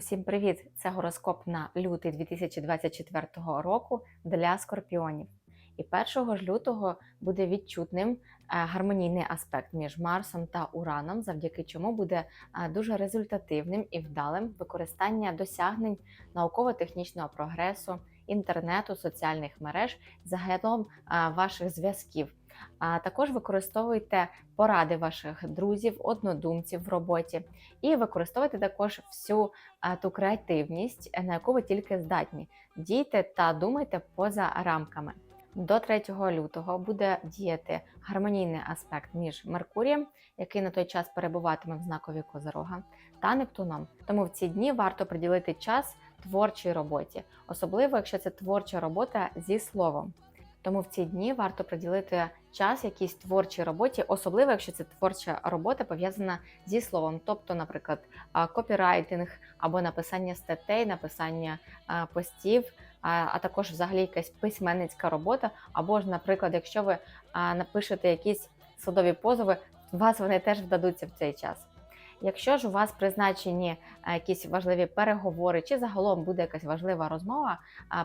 Усім привіт! Це гороскоп на лютий 2024 року для скорпіонів. І 1 ж лютого буде відчутним е, гармонійний аспект між Марсом та Ураном, завдяки чому буде е, дуже результативним і вдалим використання досягнень науково-технічного прогресу, інтернету, соціальних мереж, загалом е, ваших зв'язків. А також використовуйте поради ваших друзів, однодумців в роботі, і використовуйте також всю ту креативність, на яку ви тільки здатні. Дійте та думайте поза рамками. До 3 лютого буде діяти гармонійний аспект між Меркурієм, який на той час перебуватиме в знакові Козирога, та Нептуном. Тому в ці дні варто приділити час творчій роботі, особливо якщо це творча робота зі словом. Тому в ці дні варто приділити час якійсь творчій роботі, особливо якщо це творча робота пов'язана зі словом, тобто, наприклад, копірайтинг або написання статей, написання постів, а також взагалі якась письменницька робота. Або ж, наприклад, якщо ви напишете якісь судові позови, вас вони теж вдадуться в цей час. Якщо ж у вас призначені якісь важливі переговори, чи загалом буде якась важлива розмова,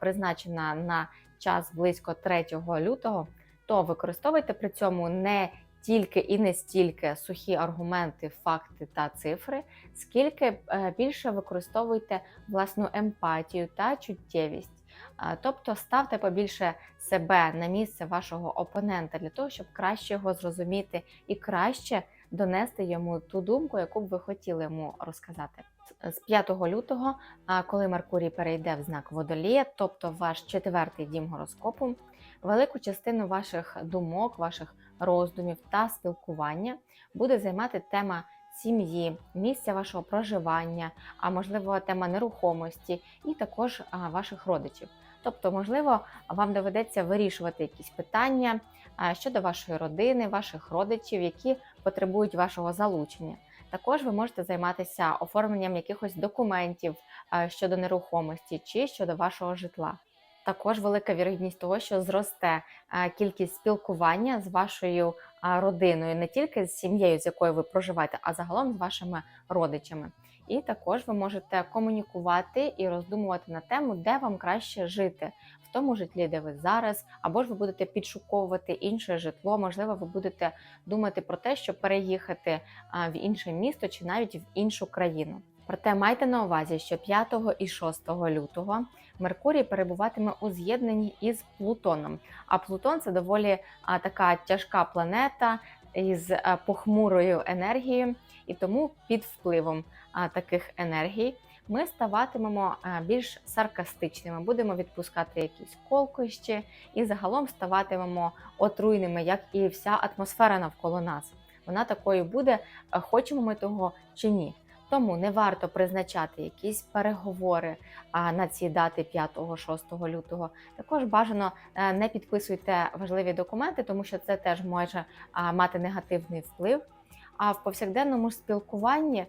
призначена на час близько 3 лютого, то використовуйте при цьому не тільки і не стільки сухі аргументи, факти та цифри, скільки е, більше використовуйте власну емпатію та чуттєвість. Тобто ставте побільше себе на місце вашого опонента для того, щоб краще його зрозуміти і краще донести йому ту думку, яку б ви хотіли йому розказати. З 5 лютого, коли Меркурій перейде в знак водолія, тобто ваш четвертий дім гороскопу, велику частину ваших думок, ваших роздумів та спілкування буде займати тема сім'ї, місця вашого проживання, а можливо тема нерухомості і також ваших родичів. Тобто, можливо, вам доведеться вирішувати якісь питання щодо вашої родини, ваших родичів, які потребують вашого залучення. Також ви можете займатися оформленням якихось документів щодо нерухомості чи щодо вашого житла. Також велика вірогідність того, що зросте кількість спілкування з вашою родиною, не тільки з сім'єю, з якою ви проживаєте, а загалом з вашими родичами. І також ви можете комунікувати і роздумувати на тему, де вам краще жити, в тому житлі, де ви зараз, або ж ви будете підшуковувати інше житло. Можливо, ви будете думати про те, щоб переїхати в інше місто чи навіть в іншу країну. Проте майте на увазі, що 5 і 6 лютого Меркурій перебуватиме у з'єднанні із Плутоном. А Плутон це доволі така тяжка планета із похмурою енергією, і тому під впливом таких енергій ми ставатимемо більш саркастичними, будемо відпускати якісь колкощі і загалом ставатимемо отруйними, як і вся атмосфера навколо нас. Вона такою буде, хочемо ми того чи ні. Тому не варто призначати якісь переговори на ці дати 5-6 лютого. Також бажано е, не підписуйте важливі документи, тому що це теж може мати негативний вплив. А в повсякденному спілкуванні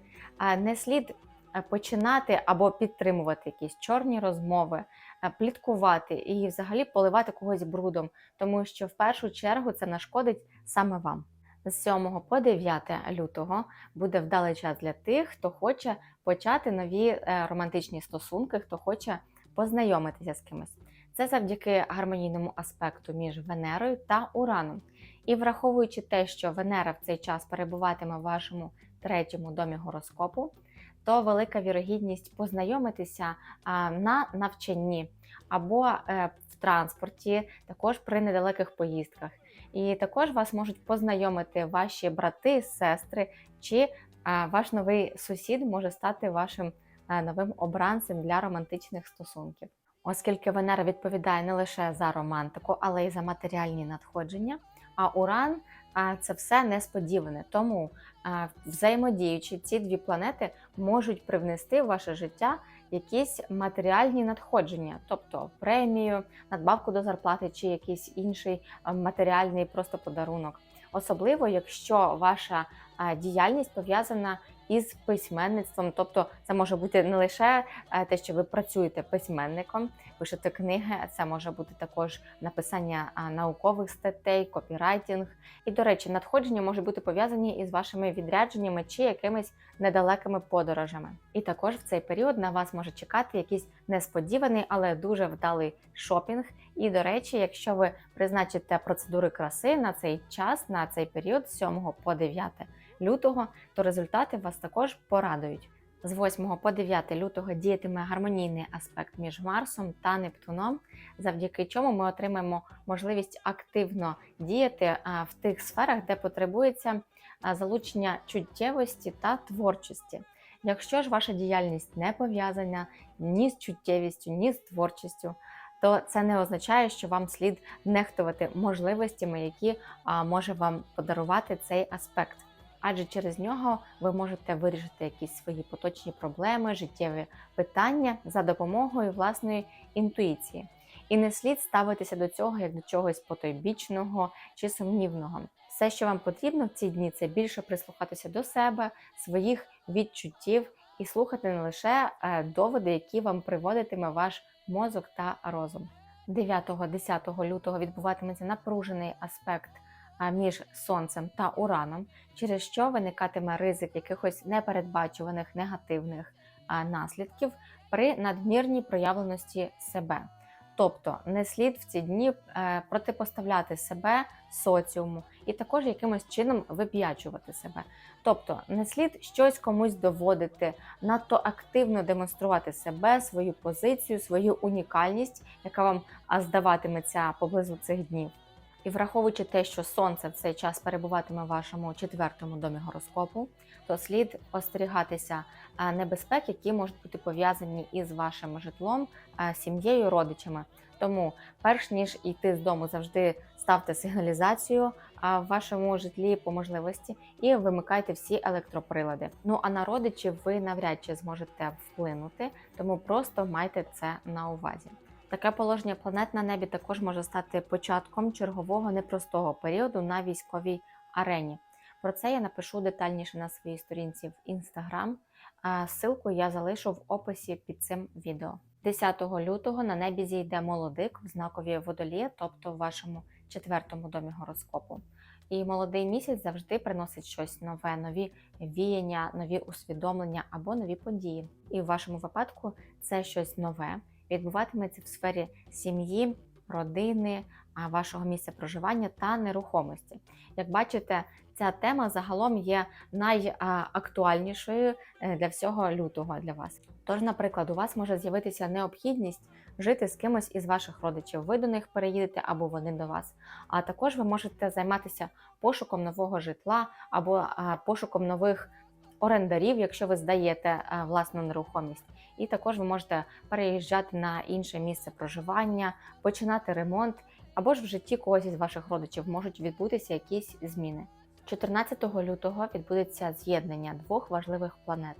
не слід е, починати або підтримувати якісь чорні розмови, е, пліткувати і взагалі поливати когось брудом, тому що в першу чергу це нашкодить саме вам. З 7 по 9 лютого буде вдалий час для тих, хто хоче почати нові е, романтичні стосунки, хто хоче познайомитися з кимось. Це завдяки гармонійному аспекту між Венерою та Ураном. І враховуючи те, що Венера в цей час перебуватиме в вашому третьому домі гороскопу, то велика вірогідність познайомитися на навчанні або е, в транспорті, також при недалеких поїздках. І також вас можуть познайомити ваші брати, сестри, чи ваш новий сусід може стати вашим а, новим обранцем для романтичних стосунків. Оскільки Венера відповідає не лише за романтику, але й за матеріальні надходження. А Уран це все несподіване. Тому взаємодіючи ці дві планети можуть привнести в ваше життя якісь матеріальні надходження, тобто премію, надбавку до зарплати чи якийсь інший матеріальний просто подарунок. Особливо, якщо ваша діяльність пов'язана із письменництвом. Тобто, це може бути не лише е, те, що ви працюєте письменником, пишете книги, це може бути також написання наукових статей, копірайтинг. І, до речі, надходження можуть бути пов'язані із вашими відрядженнями чи якимись недалекими подорожами. І також в цей період на вас може чекати якийсь несподіваний, але дуже вдалий шопінг. І, до речі, якщо ви призначите процедури краси на цей час, на цей період з 7 по 9 лютого, то результати вас також порадують. З 8 по 9 лютого діятиме гармонійний аспект між Марсом та Нептуном, завдяки чому ми отримаємо можливість активно діяти в тих сферах, де потребується залучення чуттєвості та творчості. Якщо ж ваша діяльність не пов'язана ні з чуттєвістю, ні з творчістю, то це не означає, що вам слід нехтувати можливостями, які може вам подарувати цей аспект. Адже через нього ви можете вирішити якісь свої поточні проблеми, життєві питання за допомогою власної інтуїції. І не слід ставитися до цього як до чогось потойбічного чи сумнівного. Все, що вам потрібно в ці дні, це більше прислухатися до себе, своїх відчуттів і слухати не лише е, доводи, які вам приводитиме ваш мозок та розум. 9-10 лютого відбуватиметься напружений аспект між сонцем та ураном, через що виникатиме ризик якихось непередбачуваних негативних наслідків при надмірній проявленості себе. Тобто не слід в ці дні е, протипоставляти себе соціуму і також якимось чином вип'ячувати себе. Тобто не слід щось комусь доводити, надто активно демонструвати себе, свою позицію, свою унікальність, яка вам здаватиметься поблизу цих днів. І враховуючи те, що сонце в цей час перебуватиме в вашому четвертому домі гороскопу, то слід остерігатися а, небезпек, які можуть бути пов'язані із вашим житлом, сім'єю, родичами. Тому, перш ніж йти з дому, завжди ставте сигналізацію в вашому житлі по можливості і вимикайте всі електроприлади. Ну а на родичів ви навряд чи зможете вплинути, тому просто майте це на увазі. Таке положення планет на небі також може стати початком чергового непростого періоду на військовій арені. Про це я напишу детальніше на своїй сторінці в а Ссылку я залишу в описі під цим відео. 10 лютого на небі зійде молодик в знакові водолії, тобто в вашому четвертому домі гороскопу. І молодий місяць завжди приносить щось нове, нові віяння, нові усвідомлення або нові події. І в вашому випадку це щось нове відбуватиметься в сфері сім'ї, родини, вашого місця проживання та нерухомості. Як бачите, ця тема загалом є найактуальнішою е, для всього лютого для вас. Тож, наприклад, у вас може з'явитися необхідність жити з кимось із ваших родичів. Ви до них переїдете або вони до вас. А також ви можете займатися пошуком нового житла або пошуком нових орендарів, якщо ви здаєте власну нерухомість. І також ви можете переїжджати на інше місце проживання, починати ремонт, або ж в житті когось із ваших родичів можуть відбутися якісь зміни. 14 лютого відбудеться з'єднання двох важливих планет.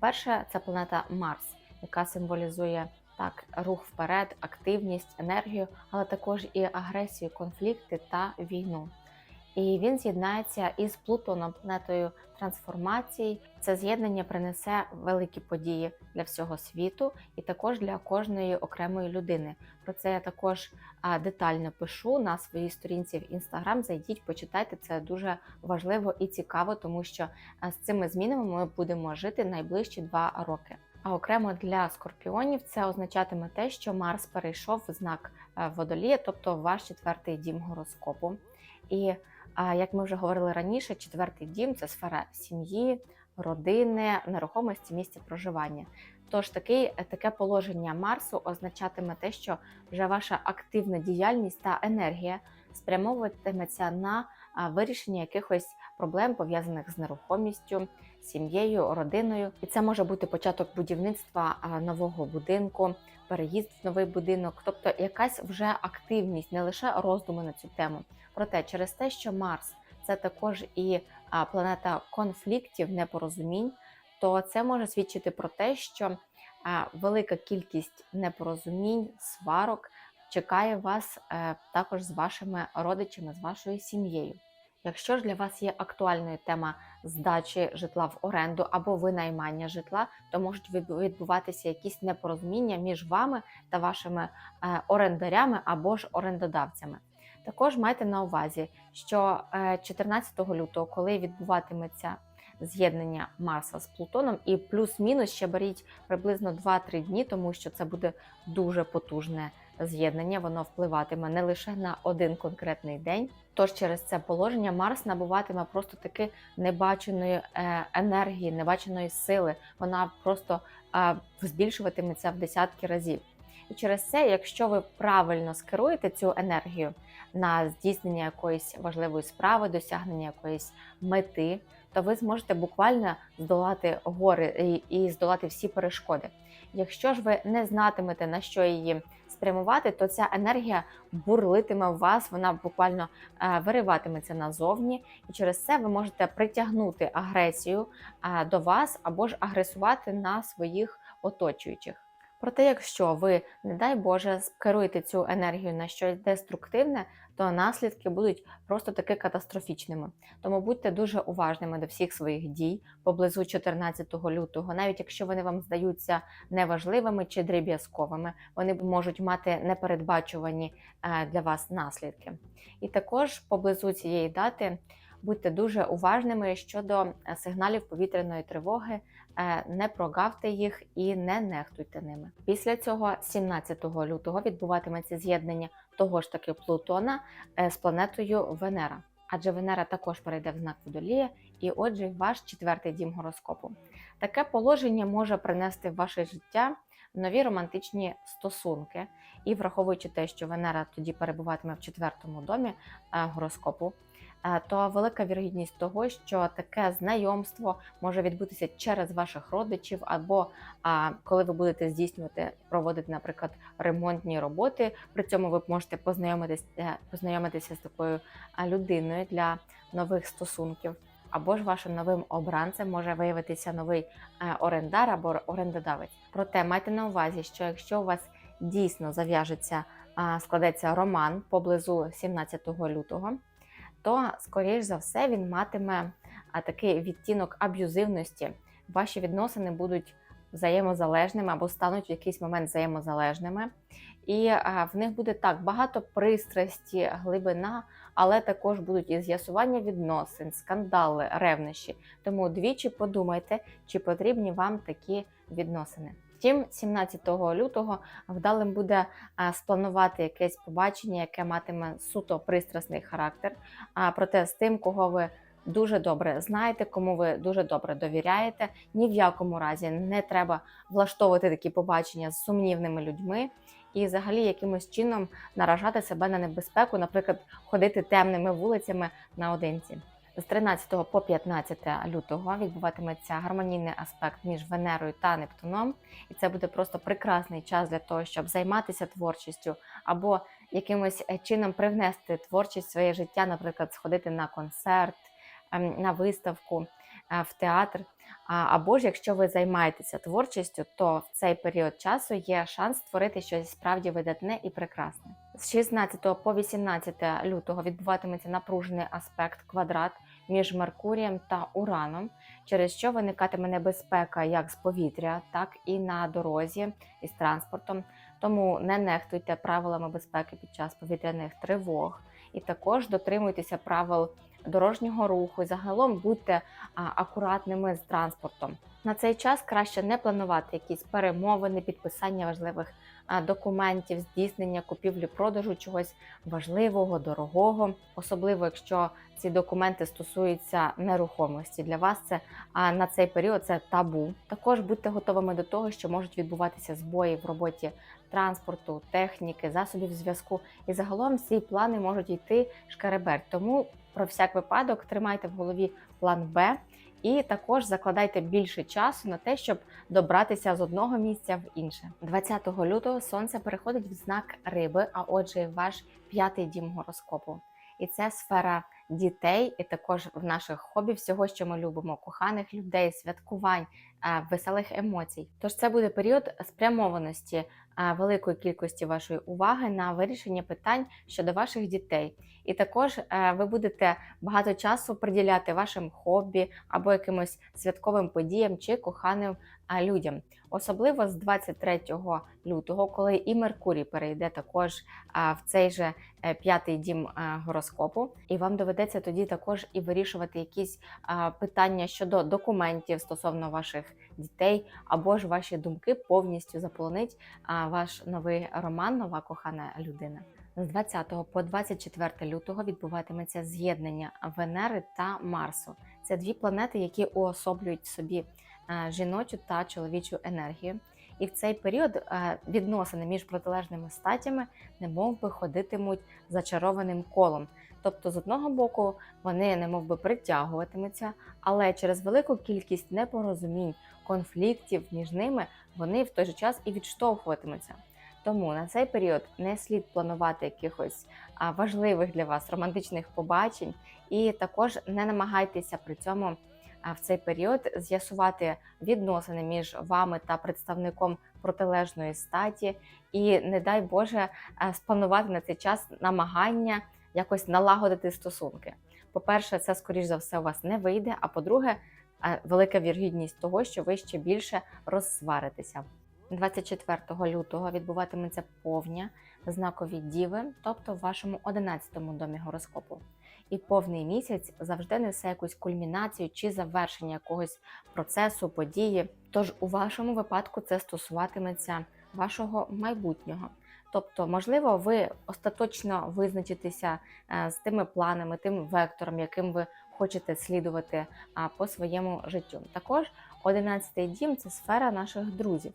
Перше, це планета Марс, яка символізує так рух вперед, активність, енергію, але також і агресію, конфлікти та війну. І він з'єднається із Плутоном, планетою трансформації. Це з'єднання принесе великі події для всього світу і також для кожної окремої людини. Про це я також детально пишу на своїй сторінці в інстаграм. Зайдіть, почитайте це дуже важливо і цікаво, тому що з цими змінами ми будемо жити найближчі два роки. А окремо для скорпіонів це означатиме те, що Марс перейшов в знак водолія, тобто ваш четвертий дім гороскопу. І а як ми вже говорили раніше, четвертий дім це сфера сім'ї, родини, нерухомості, місця проживання. Тож такий, таке положення Марсу означатиме те, що вже ваша активна діяльність та енергія спрямовуватиметься на вирішення якихось проблем пов'язаних з нерухомістю, сім'єю, родиною. І це може бути початок будівництва нового будинку, переїзд в новий будинок, тобто якась вже активність, не лише роздуми на цю тему. Проте через те, що Марс це також і планета конфліктів, непорозумінь, то це може свідчити про те, що велика кількість непорозумінь, сварок чекає вас е, також з вашими родичами, з вашою сім'єю. Якщо ж для вас є актуальною тема здачі житла в оренду або винаймання житла, то можуть відбуватися якісь непорозуміння між вами та вашими е, орендарями або ж орендодавцями. Також майте на увазі, що е, 14 лютого, коли відбуватиметься з'єднання Марса з Плутоном, і плюс-мінус ще беріть приблизно 2-3 дні, тому що це буде дуже потужне з'єднання. Воно впливатиме не лише на один конкретний день. Тож через це положення Марс набуватиме просто таки небаченої е, енергії, небаченої сили. Вона просто е, збільшуватиметься в десятки разів. І через це, якщо ви правильно скеруєте цю енергію на здійснення якоїсь важливої справи, досягнення якоїсь мети, то ви зможете буквально здолати гори і, і здолати всі перешкоди. Якщо ж ви не знатимете на що її спрямувати, то ця енергія бурлитиме в вас, вона буквально е, вириватиметься назовні, і через це ви можете притягнути агресію е, до вас або ж агресувати на своїх оточуючих. Проте, якщо ви, не дай Боже, скеруєте цю енергію на щось деструктивне, то наслідки будуть просто таки катастрофічними. Тому будьте дуже уважними до всіх своїх дій поблизу 14 лютого, навіть якщо вони вам здаються неважливими чи дріб'язковими, вони можуть мати непередбачувані е, для вас наслідки. І також поблизу цієї дати будьте дуже уважними щодо е, сигналів повітряної тривоги, не прогавте їх і не нехтуйте ними. Після цього, 17 лютого, відбуватиметься з'єднання того ж таки Плутона е, з планетою Венера. Адже Венера також перейде в знак Водолія, і отже, ваш четвертий дім гороскопу. Таке положення може принести в ваше життя нові романтичні стосунки, і враховуючи те, що Венера тоді перебуватиме в четвертому домі е, гороскопу, е, то велика вірогідність того, що таке знайомство може відбутися через ваших родичів, або коли ви будете здійснювати, проводити, наприклад, ремонтні роботи. При цьому ви можете познайомитися, познайомитися з такою людиною для нових стосунків. Або ж вашим новим обранцем може виявитися новий е, орендар або орендодавець. Проте майте на увазі, що якщо у вас дійсно зав'яжеться, складеться роман поблизу 17 лютого, то скоріш за все він матиме такий відтінок аб'юзивності. Ваші відносини будуть взаємозалежними або стануть в якийсь момент взаємозалежними. І в них буде так багато пристрасті, глибина, але також будуть і з'ясування відносин, скандали, ревнощі. Тому двічі подумайте, чи потрібні вам такі відносини. Втім, 17 лютого вдалим буде спланувати якесь побачення, яке матиме суто пристрасний характер. А проте з тим, кого ви дуже добре знаєте, кому ви дуже добре довіряєте. Ні в якому разі не треба влаштовувати такі побачення з сумнівними людьми і взагалі якимось чином наражати себе на небезпеку, наприклад, ходити темними вулицями наодинці. З 13 по 15 лютого відбуватиметься гармонійний аспект між Венерою та Нептуном, і це буде просто прекрасний час для того, щоб займатися творчістю або якимось е, чином привнести творчість в своє життя, наприклад, сходити на концерт, ем, на виставку, е, в театр. Або ж якщо ви займаєтеся творчістю, то в цей період часу є шанс створити щось справді видатне і прекрасне. З 16 по 18 лютого відбуватиметься напружений аспект квадрат між Меркурієм та Ураном, через що виникатиме небезпека як з повітря, так і на дорозі із транспортом. Тому не нехтуйте правилами безпеки під час повітряних тривог, і також дотримуйтеся правил дорожнього руху. Загалом будьте акуратними з транспортом. На цей час краще не планувати якісь перемовини, підписання важливих документів, здійснення купівлі-продажу чогось важливого, дорогого, особливо якщо ці документи стосуються нерухомості. Для вас це на цей період це табу. Також будьте готовими до того, що можуть відбуватися збої в роботі транспорту, техніки, засобів зв'язку. І загалом ці плани можуть йти шкереберть. Тому про всяк випадок тримайте в голові план Б. І також закладайте більше часу на те, щоб добратися з одного місця в інше. 20 лютого сонце переходить в знак риби, а отже, ваш п'ятий дім гороскопу. І це сфера дітей, і також в наших хобі, всього, що ми любимо, коханих людей, святкувань, е, веселих емоцій. Тож це буде період спрямованості великої кількості вашої уваги на вирішення питань щодо ваших дітей. І також е, ви будете багато часу приділяти вашим хобі або якимось святковим подіям чи коханим е, людям. Особливо з 23 лютого, коли і Меркурій перейде також в цей же е, п'ятий дім гороскопу, і вам доведеться тоді також і вирішувати якісь питання щодо документів стосовно ваших дітей, або ж ваші думки повністю заполонить ваш новий роман, нова кохана людина. З 20 по 24 лютого відбуватиметься з'єднання Венери та Марсу. Це дві планети, які уособлюють собі жіночу та чоловічу енергію. І в цей період відносини між протилежними статями немов би ходитимуть зачарованим колом. Тобто, з одного боку, вони немов би притягуватимуться, але через велику кількість непорозумінь, конфліктів між ними вони в той же час і відштовхуватимуться. Тому на цей період не слід планувати якихось важливих для вас романтичних побачень, і також не намагайтеся при цьому в цей період з'ясувати відносини між вами та представником протилежної статі, і не дай Боже спланувати на цей час намагання якось налагодити стосунки. По-перше, це скоріш за все у вас не вийде. А по-друге, велика вірогідність того, що ви ще більше розсваритеся. 24 лютого відбуватиметься повня знакові Діви, тобто в вашому 11-му домі гороскопу. І повний місяць завжди несе якусь кульмінацію чи завершення якогось процесу, події. Тож у вашому випадку це стосуватиметься вашого майбутнього. Тобто, можливо, ви остаточно визначитеся е, з тими планами, тим вектором, яким ви хочете слідувати по своєму життю. Також 11-й дім це сфера наших друзів.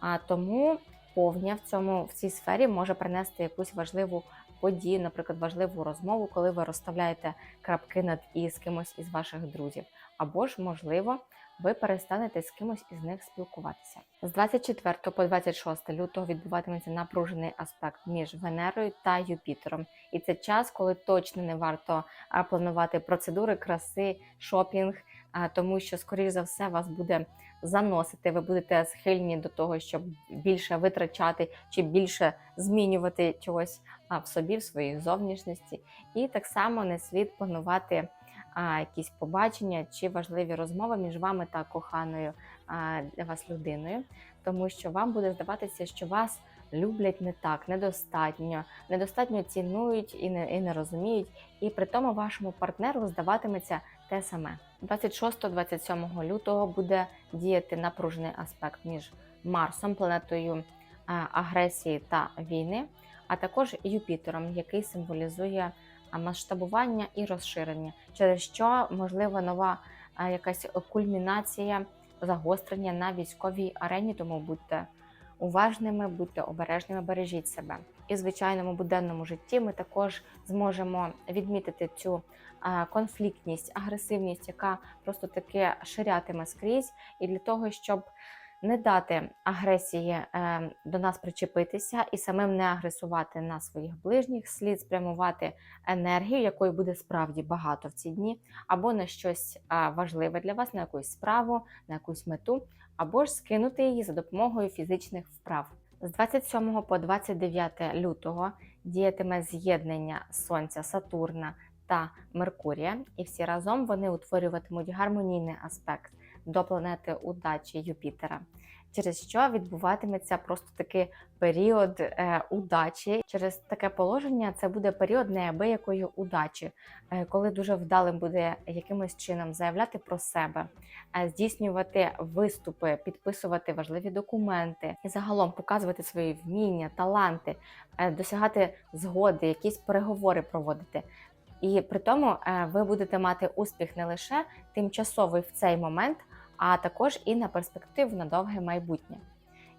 А тому повня в цьому в цій сфері може принести якусь важливу подію, наприклад, важливу розмову, коли ви розставляєте крапки над і з кимось із ваших друзів, або ж, можливо, ви перестанете з кимось із них спілкуватися. З 24 по 26 лютого відбуватиметься напружений аспект між Венерою та Юпітером, і це час, коли точно не варто планувати процедури краси, шопінг, тому що, скоріш за все, вас буде заносити. Ви будете схильні до того, щоб більше витрачати чи більше змінювати чогось в собі, в своїй зовнішності, і так само не слід планувати якісь побачення чи важливі розмови між вами та коханою для вас людиною, тому що вам буде здаватися, що вас люблять не так, недостатньо, недостатньо цінують і не, і не розуміють, і при тому вашому партнеру здаватиметься те саме. 26-27 лютого буде діяти напружений аспект між Марсом, планетою агресії та війни, а також Юпітером, який символізує масштабування і розширення, через що можлива нова якась кульмінація загострення на військовій арені, тому будьте уважними, будьте обережними, бережіть себе. І в звичайному буденному житті ми також зможемо відмітити цю конфліктність, агресивність, яка просто таки ширятиме скрізь, і для того, щоб не дати агресії е, до нас причепитися і самим не агресувати на своїх ближніх, слід спрямувати енергію, якої буде справді багато в ці дні, або на щось а, важливе для вас, на якусь справу, на якусь мету, або ж скинути її за допомогою фізичних вправ. З 27 по 29 лютого діятиме з'єднання Сонця, Сатурна та Меркурія, і всі разом вони утворюватимуть гармонійний аспект до планети удачі Юпітера, через що відбуватиметься просто такий період е, удачі. Через таке положення це буде період неабиякої удачі, е, коли дуже вдалим буде якимось чином заявляти про себе, е, здійснювати виступи, підписувати важливі документи і загалом показувати свої вміння, таланти, е, досягати згоди, якісь переговори проводити. І при тому е, ви будете мати успіх не лише тимчасовий в цей момент, а також і на перспективу на довге майбутнє.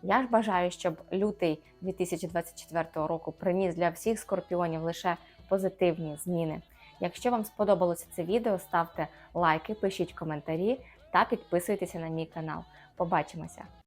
Я ж бажаю, щоб лютий 2024 року приніс для всіх скорпіонів лише позитивні зміни. Якщо вам сподобалося це відео, ставте лайки, пишіть коментарі та підписуйтеся на мій канал. Побачимося!